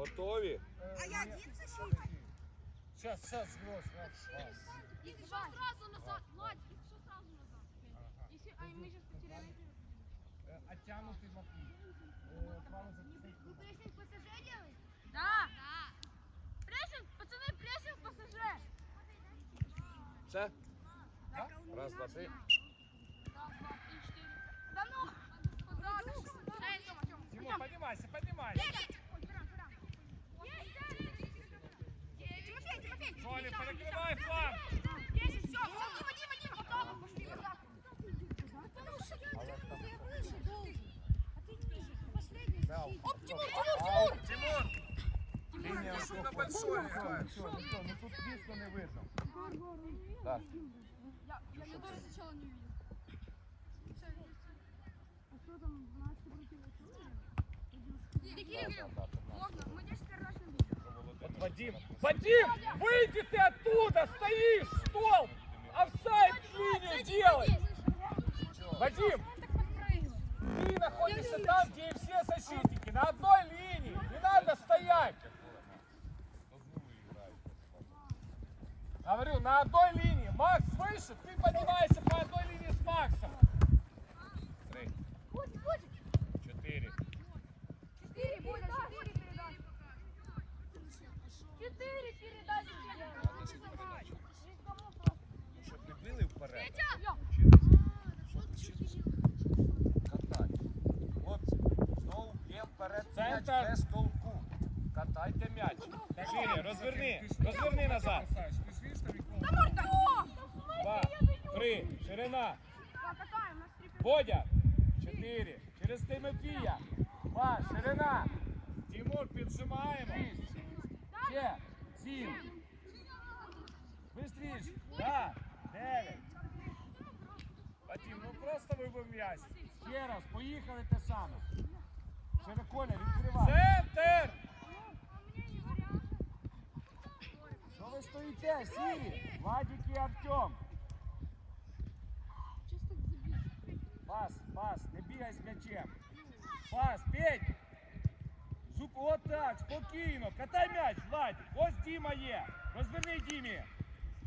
Готові? А я один защитник? Сейчас, сейчас, сброс. Если что, сразу назад. Владик, если что, сразу назад. Если, а мы сейчас потеряли. Оттянутый записать. Вы прессинг ПСЖ делаете? Да. Да. Прессинг, пацаны, прессинг ПСЖ. Все? Да? Раз, два, три. Раз, два, три, четыре. Да ну. Тёма, Тёма. Тимур, поднимайся, поднимайся. Тимофей. Коля, перекрывай фланг. Десять, Дима, Дима, вот так вот пошли, вот так. Потому что я я выше должен. А ты ниже. Последний Да. Оп, Тимур, Тимур, Тимур. Тимур! Линия Ты стоп. на большой Все, играешь. все, все, ну тут близко не видно. Я, Так. я, я тоже сначала не увидел. А что там, 12 против Где Кирилл? Да, да, да, Можно, мы 10 раз на видео. Вот Вадим. Вадим, выйди ты оттуда, стоишь, столб. Офсайд линию делай. Вадим, ты находишься там, где и все защитники, Бодя. Чотири. Через Тимофія. Два, ширина. Тимур, піджимаємо. Ще. Сім. Бистріш. Да. Дев'ять. Вадим, ну просто вибив м'яч. Ще раз, поїхали те саме. Широколя, відкривай. Центр! Що ви стоїте, Сірі? Владик і Артем. Пас, пас, не бігай з м'ячем. Пас, Петь! Зуб, отак, спокійно. Катай м'яч, Владик. Ось Діма є. Розверни Дімі.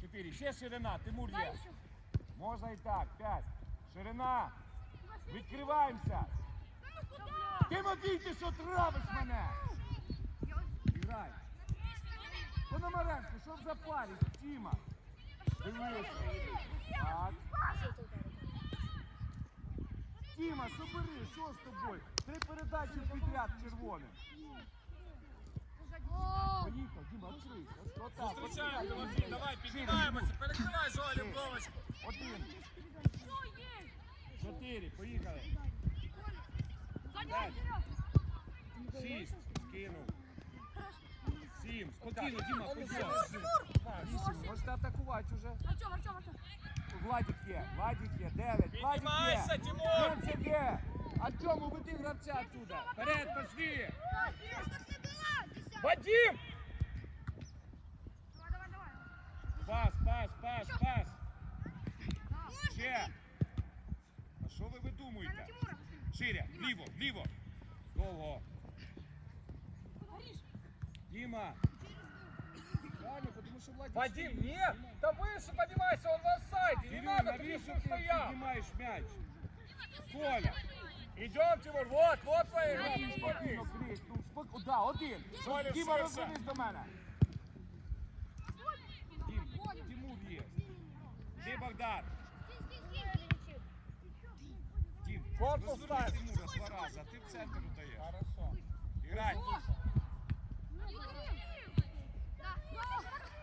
Чотири. Ще ширина. Тимур є. Можна і так. П'ять. Ширина. Відкриваємося. Тимофій, ти що травиш мене? Грай. Пономаренко, що в запарі? Тіма. Дивись. Так. Тіма, собери, що з тобою? Три передачі підряд червоним. Поїхав, Діма, відкрийся. Зустрічаємо. Тимофій, давай, піднімаємося, перекривай Жолі Вовочку. Один. Чотири, поїхали. П'ять. Шість. Кинув. Сім. Спокійно, Діма, подивись. Вісім. Можете атакувати уже. Артем, Артем, Артем. Владик є, Владик є, дев'ять. Владик Піднімайся, є. Тимур! Є. Артем, уведи гравця отсюда. Вперед, пошли. Вадим! Давай, давай, давай. Пас, пас, пас, пас. Ще. А що ви видумуєте? Ширя, вліво, вліво. Довго. Діма. Правильно, потому что Владик Вадим, стоит. нет! Да выше поднимайся, он в офсайде! Не Кирилл, надо, ты навіщо что ти стоял! піднімаєш м'яч? Коля. Идем, Тимур, вот, вот твои Вадим, игроки! спокійно, Крис. Ну, спок... Да, один. Коля, Діма, ширше. розвернись до мене. Дім, Тимур є. Де Богдан? Дім, Корпус розверни ставь. Тимура два рази, а ти в центр удаєш. Хорошо. Грай.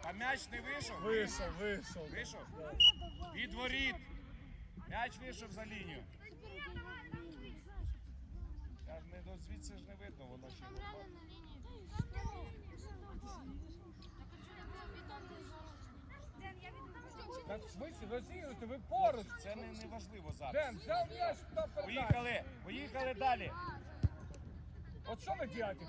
А м'яч не вийшов? Вышел, вышел. Вийшов? Від воріт. М'яч вийшов за лінію. Та не до звідси ж не видно, воно ще воно. Так в смысле, розігруйте, ви поруч. Це не, не важливо зараз. Ден, взяв м'яч, та передача. Поїхали, поїхали далі. От що ви робите?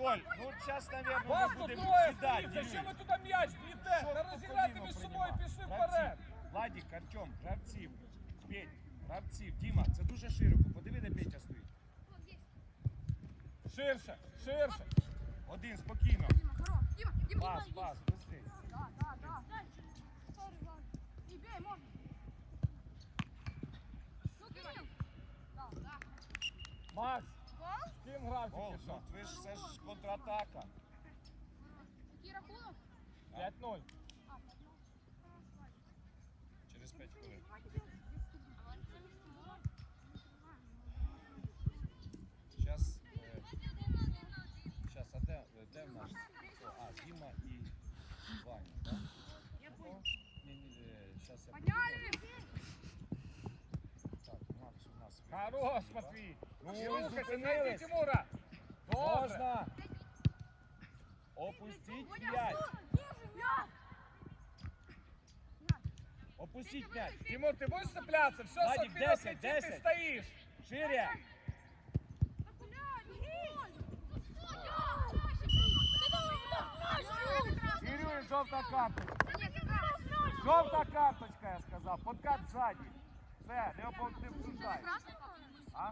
Коль, ну зараз, мабуть, Вас ми тут будемо сідати. стоїться, що ви туди м'яч б'єте? Що Та розіграйте між собою, пішли вперед. Владик, Артем, гравців. Петь, гравців. Діма, це дуже широко. Подиви, де Петя стоїть. Ширше, ширше. Один, спокійно. Дима, хорош. Дима, Дима, Пас, Дима, пас, быстрей. Да, да, да. Сори, Влад. И бей, можно. Ну, Кирилл. Да, да. Макс? З ким грав тільки що? ну, ви ж це ж контратака. Який рахунок? 5-0. А, так, ну. Через 5 хвилин. Зараз, зараз, а де, де в нас? А, Діма і Ваня, так? Я ні, ні, зараз я Подняли! Так, у нас. Хорош, Матвій. Ну, Не ви рухайся, зупинились. найди Тимура. Добре. Можна. Опустіть м'яч. Опустіть м'яч. Тимур, ти будеш цепляться? Все, Владик, Софія, 10, ти 10. стоїш. Шире. Кирюй, жовта карточка. Жовта карточка, я сказав. Подкат ззаді. Все, не опо- не обсуждай. А?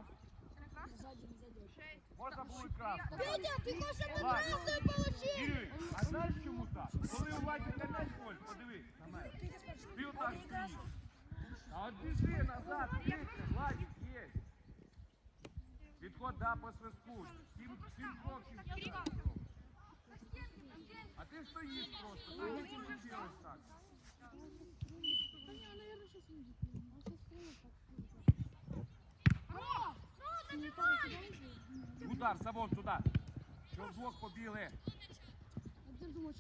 Можна було і красну. Петя, ты хочешь Ладно. красную получить? Кирюй, а знаєш чому так? Коли у Владі на м'яч голь, подивись на мене. Ти отак стоїш. А от біжи назад, крикни, Владик, є. Підход, да, по свистку. Сім, сім кроків. сюди. А ти стоїш просто, ти не Удар, Савон, туди. Що вдвох побігли.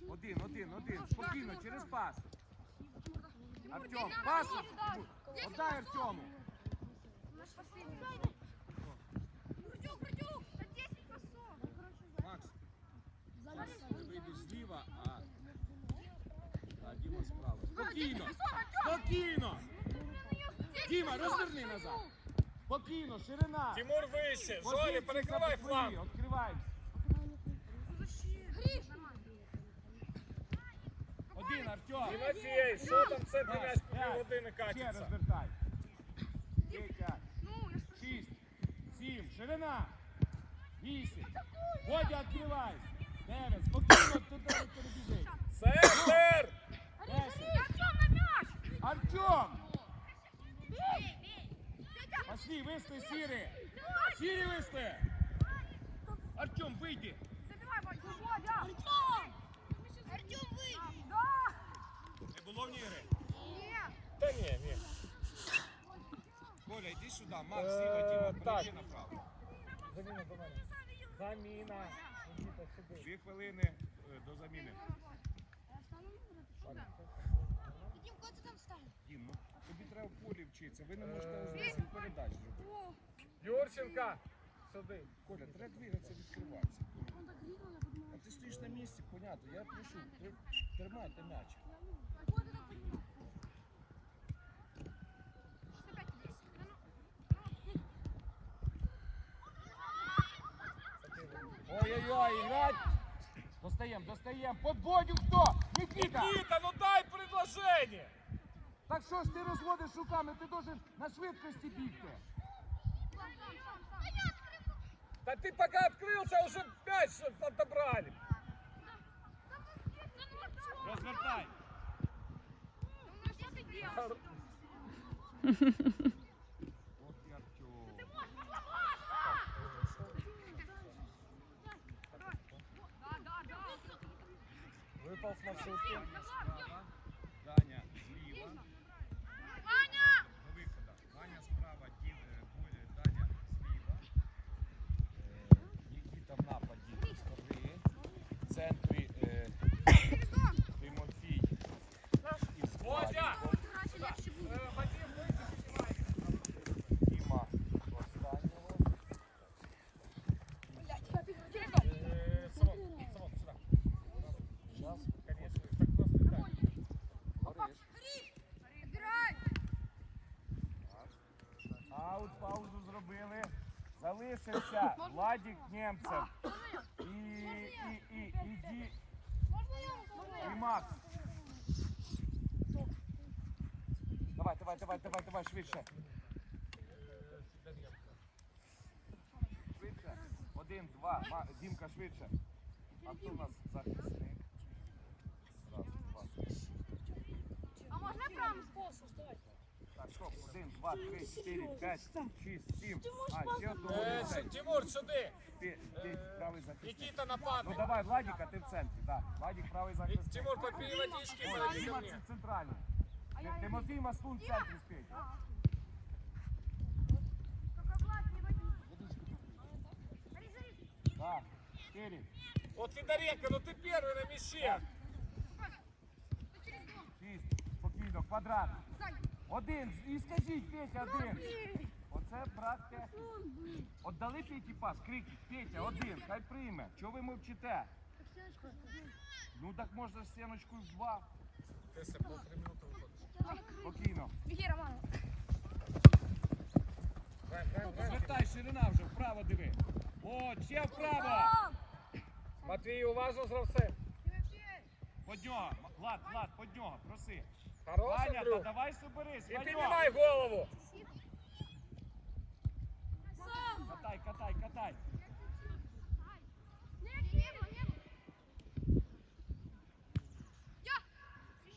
Один, один, один. Спокійно, через пас. Артем, пас. Отдай Артему. Крутюк, крутюк! На 10 пасов! Макс, вийдеш зліва, а, а Діма справа. Спокійно, спокійно. Діма, розверни назад. Спокійно, ширина. Тимур вище. Зорі, перекривай фланг. Гриш! Один, Артем. Тимофій, що там це ти м'яч по півгодини Ще катиться? розвертай. П'ять. Шість, сім, ширина. Вісім. Водя, відкривайся. Дев'ять, спокійно, туди не перебіжи. Центр! Десять. На мяч! Артем! Бей! Пошли, висли, сірі. Сірі висли. Артем, вийди. Забивай, Вань! Водя! Артем! Артем, выйди! Да! Не було в ігри. Нет! Та ні, ні. Коля, йди сюди. Макс, Е, Діма, так. направо. Заміна до мене. Заміна. Ідіть сюди. Дві хвилини е, до заміни. Дим, куда ты там встал? Дім, ну тобі треба в полі вчитися. Ви не можете ось 10 передач зробити. Юрченка, сюди. Коля, треба двигатися, відкриватися. А ти стоїш на місці, понятно. Я прошу, тримайте м'яч. Ой-ой-ой, играть! Достаем, достаем. Подводю кто? Никита! Нікіта, ну дай! Так що ж ти розводиш руками? Ти должен на швидкості бігти. Да ты пока открылся, уже мяч отобрали. Розвертай. Ну, что ты делаешь? От і Артем. Да, да, да! Выпал с маршрутки. Залишився Владик Нємцев. І, і, і, і, Ді, і Макс. Давай, давай, давай, давай, давай, швидше. Швидше. Один, два. Ма- Дімка, швидше. А хто у нас захисник? Раз, два. А можна правим способ? Так, стоп. Один, два, три, чотири, п'ять, шість, сім. А, ще одного. Е, не Ш- цей. Тимур, сюди. Ти, ти правий захисник. Нікіта Ну нападник. давай, Владик, а ти в центрі, так. Владик правий захисник. Тимур, попій водички, Ой, подойди ко Діма, мне. це центральний. Ти- Тимофій Маслун в центрі спить. Так, чотири, Вот Федоренко, ну ты первый на мяче. спокійно, квадрат. Один, і скажіть, Петя, один. Оце, братке. Отдали Петі пас, крикніть, Петя, один, хай прийме. Чого ви мовчите? Ну так можна стіночку в два. Ты себе полтора минуты выходишь. Спокійно. Беги, Роман. Граем, граем, граем. Звертай, ширина вже, вправо диви. О, ще вправо. Матвій, уважно з гравцем. Под нього. Влад, Влад, под нього, проси. Хорош, Ваня, та Андрюх. давай соберись, И Ваньок. поднимай голову. Катай, катай, катай.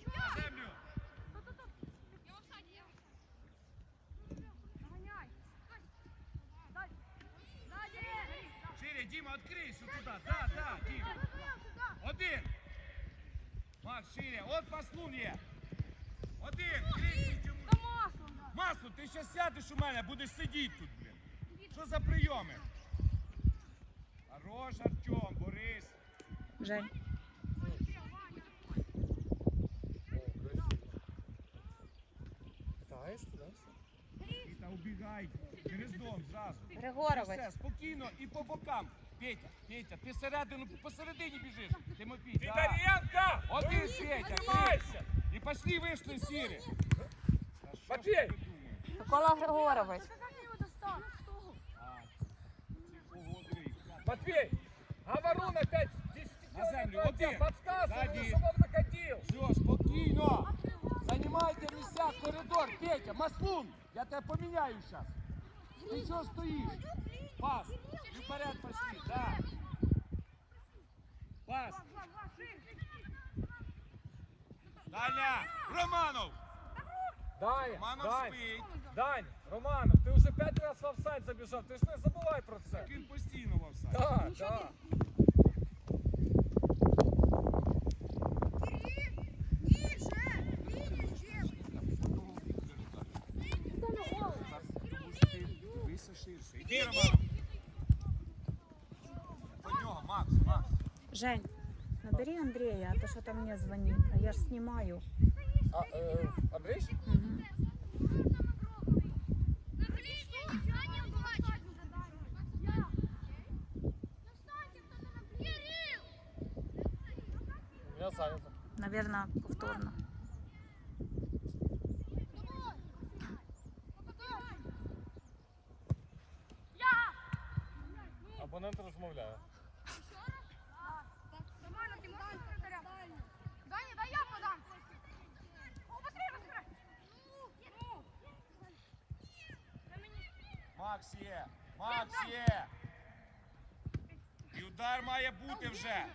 На землю. Шире, Дима, откройся туда. Да, да, Дим. Один. Макс, шире. От маслун є. Один. Крикніть йому. Масло, ти ще сядеш у мене, будеш сидіти тут, блін. Що за прийоми? Хорош, Артем, Борис. Жень. Та убігай. Через дом зразу. Григорович. Все, спокійно і по бокам. Петя, Петя, ти середину, посередині біжиш. Тимофій, да. Федоренко! Один ну, Петя, І пошли вийшли сірі. Матвей! Микола Григорович. Матвей! А ворон опять 10 На землю, один. подсказывай, чтобы он накатил. Все, спокійно. Займайте місця, коридор. Петя, Маслун, я тебе поміняю зараз. Ти що стоїш? Пас. І вперед пошли, да. Пас. Даня, Романов. Даня, Романов Дань, спить. Дань, Романов, ты уже пять раз в офсайд забежал, ты ж не забывай про це. Він постійно в офсайді. Да, да. Дивися ширше. Іди, Романов. По нього, Макс, Макс. Жень, Набери Андрея, а то что-то мне звонит. А я ж снимаю. А, э, Андрей? Я занят. Наверное, повторно. Абонент розмовляє. Макс є! Макс є! І удар має бути вже!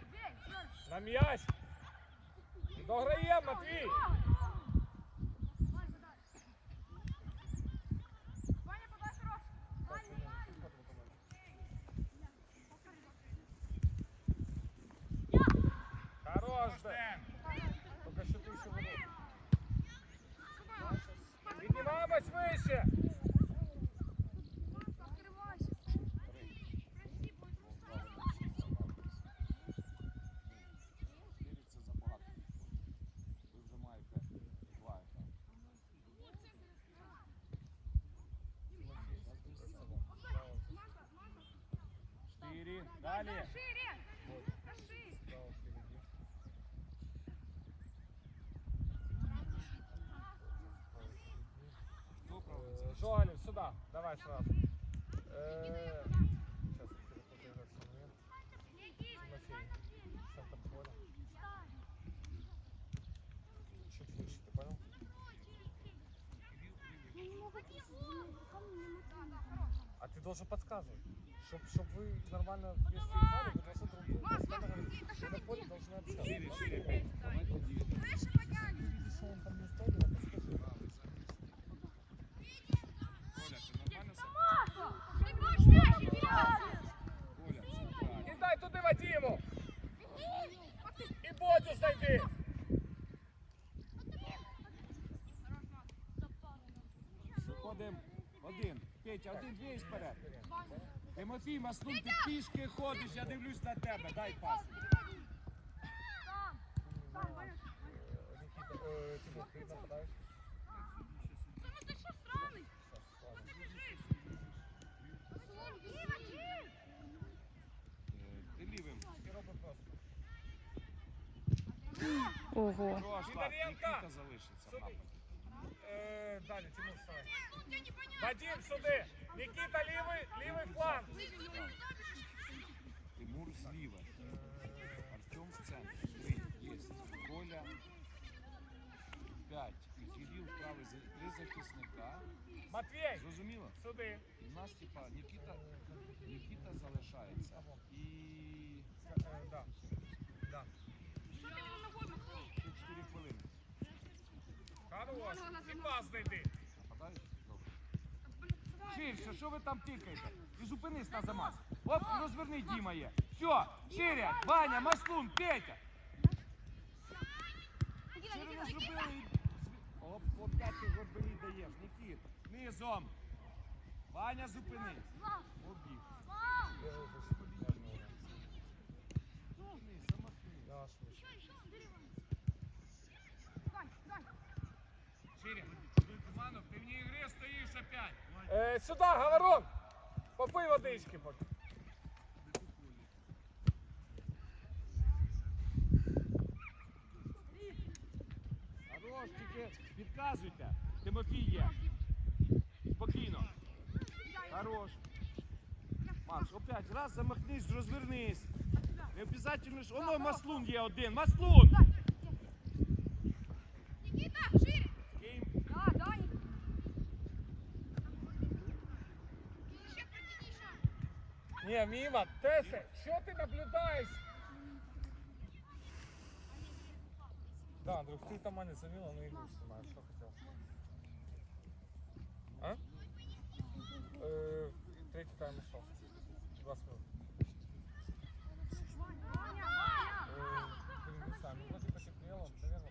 На м'яч. Дограємо, Матвій. Далее. Вот. Жоалев, сюда. Давай сразу. Э, сейчас Чуть выше, ты понял? А ты должен подсказывать. Чтоб, чтоб вы нормально вместе играли, вы должны друг друга постоянно говорить. Вы на поле должны общаться. Шире, шире, Петя. Давай тоді. Выше потягивай. Ты видишь, что он там не ставит, а подскажи. Оля, ти нормально себе? Ты будешь мяч терять. Оля, центральний. Кидай туди Вадиму! Тимофій Маслун, ти пішки ходиш, я дивлюсь на тебе. Дай пас. Никита, э, Тимур, ты нападаешь? Ну ты что, сраный? Е, Ти лівим. И роби просто. Ого. Хорош, Влад, Сидоренко! Нікіта залишиться. в нападі. Э, далі, Тимур, вставай. Вадим, сюди! Никита, Захисника. Матвей, Зрозуміло? сюди! І в нас, типа, Нікіта, Нікіта залишається. І... Да. Да. Тут 4 хвилини. Хорош! І пас знайди! Нападаєш? Добре. Ширше, що ви там тикаєте? І зупинись на замаз. Оп, і розверни Діма є. Все, ширя, Ваня, Маслун, Петя. Ширину зробили і... зв- Оп, опять ти горбелі даєш, Нікіт. Низом. Ваня, зупинись. Обіг. Ширя. Туманов, ти вне ігри стоїш опять. Э, сюда, Говорон! Попий водички поки. Хорош, тільки підказуйте. Тимофій є. Спокійно. Хорош. Макс, опять раз замахнись, розвернись. Не обов'язково ж. Воно маслун є один. Маслун! Никита, шире. Да, да. Еще. Не, мимо. Тесе, що ти наблюдаєш? Да, Андрюх, ты там Аня завела, ну что хотел. А? Э, третий тайм ушел. 20 минут. Э, не знаю, ну, вроде наверное,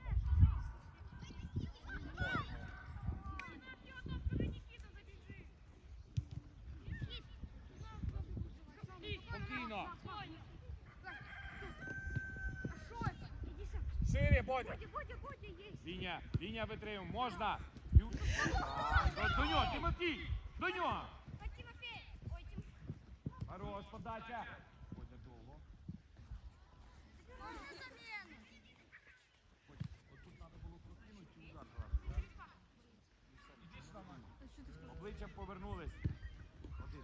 Спокійно. Шире, Бодя. Бодя, Бодя, Бодя есть. Лінія, лінія витримує. Можна. До нього, Тимофій! До нього! Хорош, подача. Ходя довго. Отут треба було прокинути і удар брати. Обличчям повернулись. Один,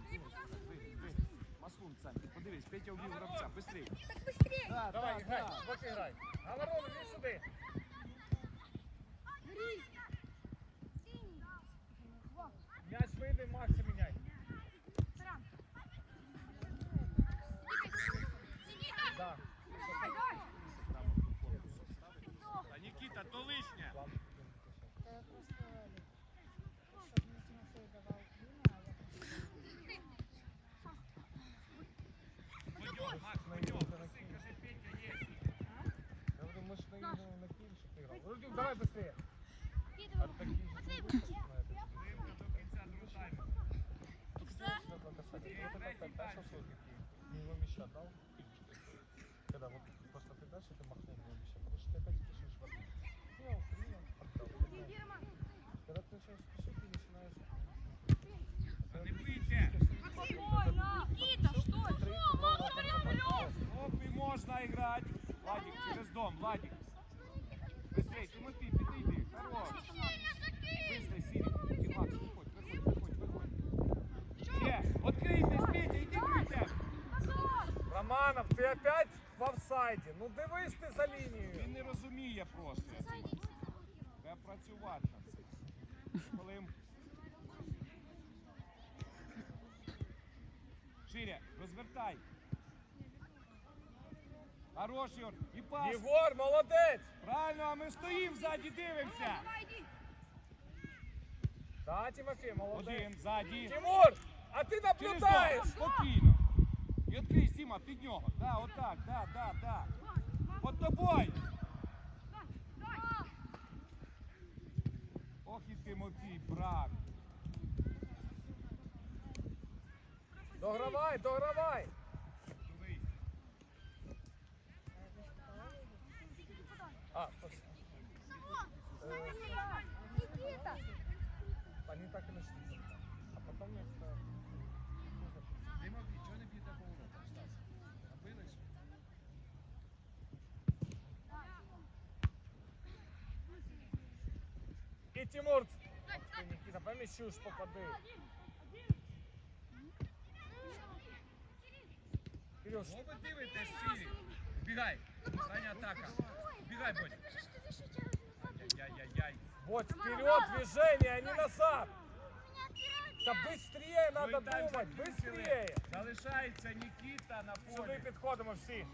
вигай. Маслун, Сань, подивись, Петя убив гравця, быстрей. Так быстрее. Да, Давай, да, играй, да. вот играй. Говорон, иди сюда. Мяч Когда вот просто ты дальше, ты махнул мяча. Потому что ты опять спешишь в ответ. Принял, принял, отдал. Когда ты начинаешь спешить, ты начинаешь... Та не бийте. Никита, что? Оп, і можна грати. Владик, через дом, Владик. Романов, ты опять в офсайде. Ну дивись ти за лінією. Він не розуміє просто. Треба працювати. Коли їм шире. Розвертай. Хорош, Ігор. І пас. Егор, молодець! Правильно, а ми стоїмо ззаді, дивимося. Да, Тимофей, молодець. Один, ззаді. Тимур, а ти Через наблюдаєш! спокійно. І відкрий, Сіма, під нього. Да, отак, да, да, да. Под тобою. Ох і Тимофій, брак. Догравай, догравай! А, точно. Никита! Тимур, ти, Никита, по мячу ж попади. Кирюш, ви дивитесь всі. Бігай. Остання атака. Бігай, Бодя. Яй-яй-яй. вот вперед движение, а не назад. Да быстрее надо Ну думать, быстрее. Залишається Нікіта на Сюди полі. підходимо всі.